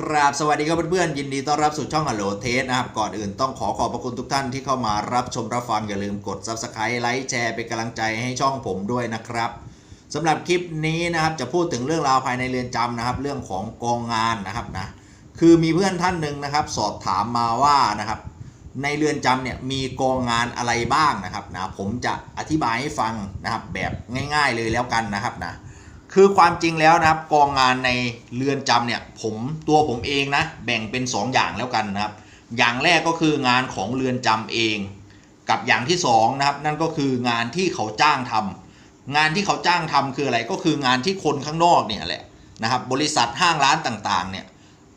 กราบสวัสดีครับเพื่อนๆยินดีต้อนรับสู่ช่อง Hello t a s t นะครับ ก่อนอื่นต้องขอขอบพระคุณทุกท่านที่เข้ามารับชมรับฟัง อย่าลืมกด Subscribe ไลค์แชร์เป็นกำลังใจให้ช่องผมด้วยนะครับสำหรับคลิปนี้นะครับจะพูดถึงเรื่องราวภายในเรือนจำนะครับ เรื่องของกองงานนะครับนะคือมีเพื่อนท่านหนึ่งนะครับ สอบถามมาว่านะครับ ในเรือนจำเนี่ยมีกองงานอะไรบ้างนะครับนะผมจะอธิบายให้ฟังนะครับแบบง่าย ๆเลยแล้วกันนะครับนะ คือความจริงแล้วนะครับกองงานในเรือนจำเนี่ยผมตัวผมเองนะแบ่งเป็น 2 อย่างแล้วกันนะครับ อย่างแรกก็คืองานของเรือนจำเอง กับอย่างที่2นะครับนั่นก็คืองานที่เขาจ้างทำงานที่เขาจ้างทำคืออะไรก็คืองานที่คนข้างนอกเนี่ยแหละนะครับบริษัทห้างร้านต่างๆเนี่ย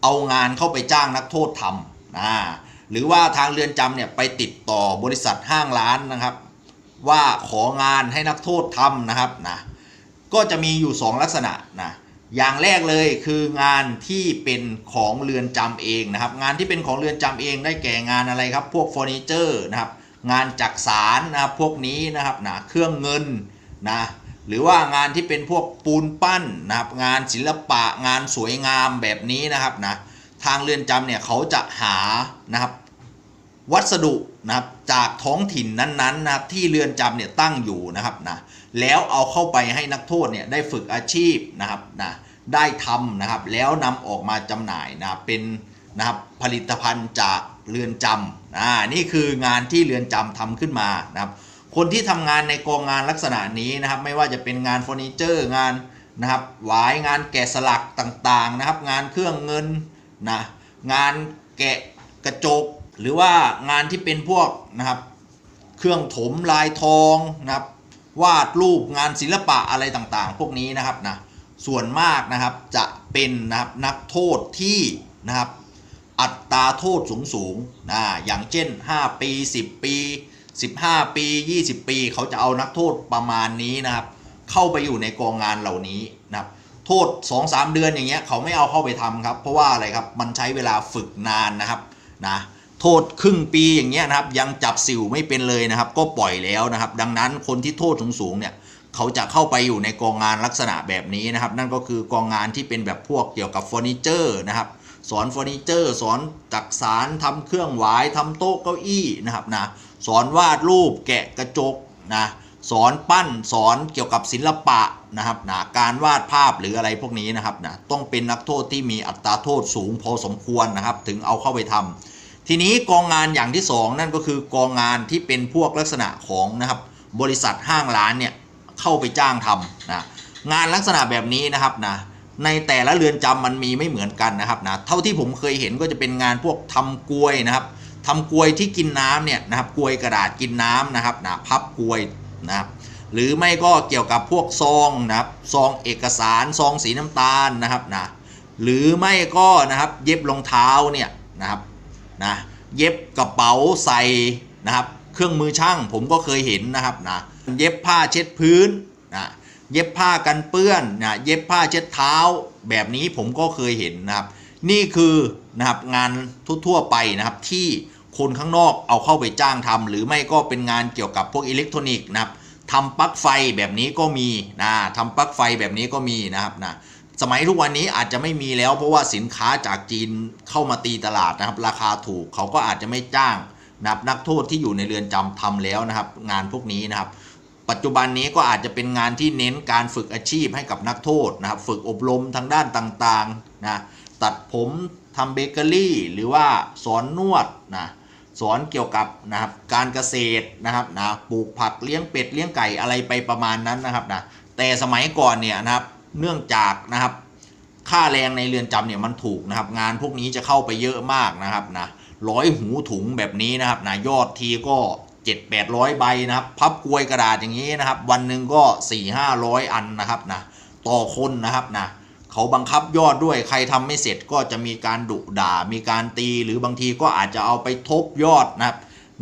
เอางานเข้าไปจ้างนักโทษทำนะหรือว่าทางเรือนจำเนี่ยไปติดต่อบริษัทห้างร้านนะครับ ว่าของานให้นักโทษทำนะครับนะ ก็จะมีอยู่ 2 ลักษณะนะอย่างแรกเลยคืองานที่เป็นของเรือนจำเองนะครับ งานที่เป็นของเรือนจำเองได้แก่งานอะไรครับ พวกเฟอร์นิเจอร์นะครับ งานจักสารนะครับพวกนี้นะครับนะเครื่องเงินนะหรือว่างานที่เป็นพวกปูนปั้นนะครับงานศิลปะงานสวยงามแบบนี้นะครับนะทางเรือนจำเนี่ยเขาจะหานะครับ วัสดุนะครับจากท้องถิ่นนั้นๆนะครับที่เรือนจำเนี่ยตั้งอยู่นะครับนะแล้วเอาเข้าไปให้นักโทษเนี่ยได้ฝึกอาชีพนะครับนะได้ทำนะครับแล้วนำออกมาจำหน่ายนะเป็นนะครับผลิตภัณฑ์จากเรือนจำอ่านี่คืองานที่เรือนจำทำขึ้นมานะครับคนที่ทำงานในกองงานลักษณะนี้นะครับไม่ว่าจะเป็นงานเฟอร์นิเจอร์งานนะครับหวายงานแกะสลักต่างๆนะครับ งานเครื่องเงินนะงานแกะกระจก หรือว่างานที่เป็นพวกนะครับ เครื่องถมลายทองนะครับ วาดรูปงานศิลปะอะไรต่างๆ พวกนี้นะครับนะส่วนมากนะครับจะเป็นนะครับนักโทษที่นะครับอัตราโทษสูงๆนะอย่างเช่น 5 ปี 10 ปี 15 ปี 20 ปี เขาจะเอานักโทษประมาณนี้นะครับ เข้าไปอยู่ในกองงานเหล่านี้นะครับ โทษ 2-3 เดือนอย่างเงี้ยเขาไม่เอาเข้าไปทำครับ เพราะว่าอะไรครับมันใช้เวลาฝึกนานนะครับนะ โทษครึ่งปีอย่างเงี้ยนะครับยังจับสิวไม่เป็นเลยนะครับ ก็ปล่อยแล้วนะครับ ดังนั้นคนที่โทษสูงๆเนี่ยเขาจะเข้าไปอยู่ในกองงานลักษณะแบบนี้นะครับ นั่นก็คือกองงานที่เป็นแบบพวกเกี่ยวกับเฟอร์นิเจอร์นะครับสอนเฟอร์นิเจอร์ สอนจักสารทำเครื่องหวายทำโต๊ะเก้าอี้นะครับนะสอนวาดรูปแกะกระจกนะสอนปั้นสอนเกี่ยวกับศิลปะนะครับนะการวาดภาพหรืออะไรพวกนี้นะครับนะต้องเป็นนักโทษที่มีอัตราโทษสูงพอสมควรนะครับ ถึงเอาเข้าไปทำ ทีนี้กองงานอย่างที่สองนั่นก็คือกองงานที่เป็นพวกลักษณะของนะครับบริษัทห้างร้านเนี่ยเข้าไปจ้างทำนะงานลักษณะแบบนี้นะครับนะในแต่ละเรือนจำมันมีไม่เหมือนกันนะครับนะเท่าที่ผมเคยเห็นก็จะเป็นงานพวกทำกลวยนะครับทำกลวยที่กินน้ำเนี่ยนะครับกลวยกระดาษกินน้ำนะครับนะพับกลวยนะครับหรือไม่ก็เกี่ยวกับพวกซองนะครับซองเอกสารซองสีน้ำตาลนะครับนะหรือไม่ก็นะครับเย็บรองเท้าเนี่ยนะครับ นะเย็บกระเป๋าใส่นะครับเครื่องมือช่างผมก็เคยเห็นนะครับนะเย็บผ้าเช็ดพื้นนะเย็บผ้ากันเปื้อนนะเย็บผ้าเช็ดเท้า แบบนี้ผมก็เคยเห็นนะครับ นี่คือนะครับงานทั่วๆไปนะครับที่คนข้างนอกเอาเข้าไปจ้างทำหรือไม่ก็เป็นงานเกี่ยวกับพวกอิเล็กทรอนิกส์นะครับทำปลั๊กไฟแบบนี้ก็มีนะทำปลั๊กไฟแบบนี้ก็มีนะครับนะ สมัยทุกวันนี้อาจจะไม่มีแล้ว เพราะว่าสินค้าจากจีนเข้ามาตีตลาดนะครับ ราคาถูกเขาก็อาจจะไม่จ้างนับนักโทษที่อยู่ในเรือนจำทำแล้วนะครับ งานพวกนี้นะครับ ปัจจุบันนี้ก็อาจจะเป็นงานที่เน้นการฝึกอาชีพให้กับนักโทษนะครับ ฝึกอบรมทางด้านต่างๆนะตัดผมทำเบเกอรี่ หรือว่าสอนนวดนะสอนเกี่ยวกับนะครับการเกษตรนะครับนะปลูกผักเลี้ยงเป็ดเลี้ยงไก่อะไรไปประมาณนั้นนะครับนะแต่สมัยก่อนเนี่ยนะครับ เนื่องจากนะครับ ค่าแรงในเรือนจำเนี่ยมันถูกนะครับ งานพวกนี้จะเข้าไปเยอะมากนะครับนะร้อยหูถุงแบบนี้นะครับนะยอดทีก็7 8 0 0ใบนะครับ พับกลวยกระดาษอย่างนี้นะครับ วันหนึ่งก็4 5 0 0อันนะครับนะต่อคนนะครับนะเขาบังคับยอดด้วยใครทำไม่เสร็จก็จะมีการดุด่า มีการตี หรือบางทีก็อาจจะเอาไปทบยอดนะครับ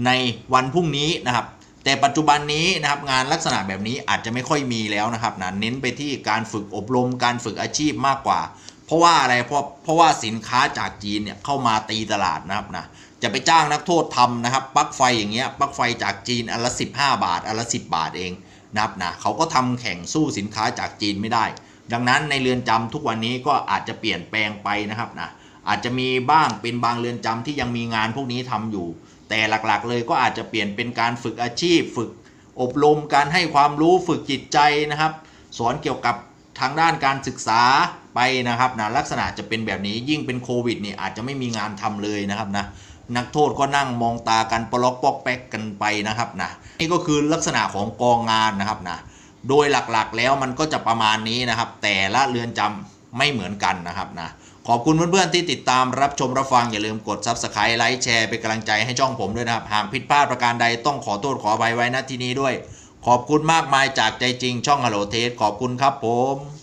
ในวันพรุ่งนี้นะครับ แต่ปัจจุบันนี้นะครับงานลักษณะแบบนี้อาจจะไม่ค่อยมีแล้วนะครับนะเน้นไปที่การฝึกอบรมการฝึกอาชีพมากกว่า เพราะว่าอะไรเพราะเพราะว่าสินค้าจากจีนเนี่ยเข้ามาตีตลาดนะครับนะจะไปจ้างนักโทษทำนะครับปลั๊กไฟอย่างเงี้ยปลั๊กไฟจากจีนอันละ 15 บาทอันละ 10 บาทเองนะครับนะเขาก็ทำแข่งสู้สินค้าจากจีนไม่ได้ ดังนั้นในเรือนจำทุกวันนี้ก็อาจจะเปลี่ยนแปลงไปนะครับนะอาจจะมีบ้างเป็นบางเรือนจำที่ยังมีงานพวกนี้ทำอยู่ แต่หลักๆ เลยก็อาจจะเปลี่ยนเป็นการฝึกอาชีพ ฝึกอบรมการให้ความรู้ฝึกจิตใจนะครับ สอนเกี่ยวกับทางด้านการศึกษาไปนะครับนะลักษณะจะเป็นแบบนี้ยิ่งเป็นโควิดนี่อาจจะไม่มีงานทำเลยนะครับนะนักโทษก็นั่งมองตากันปลอกปอกแป๊กกันไปนะครับนะนี่ก็คือลักษณะของกองงานนะครับนะโดยหลักๆแล้วมันก็จะประมาณนี้นะครับ แต่ละเรือนจำไม่เหมือนกันนะครับนะ ขอบคุณเพื่อนๆที่ติดตามรับชมรับฟัง อย่าลืมกด Subscribe ไลค์แชร์เป็นกำลังใจให้ช่องผมด้วยนะครับ หากผิดพลาดประการใดต้องขอโทษขออภัยไว้ณที่นี้ด้วย ขอบคุณมากมายจากใจจริงช่องฮัลโหลเทสขอบคุณครับผม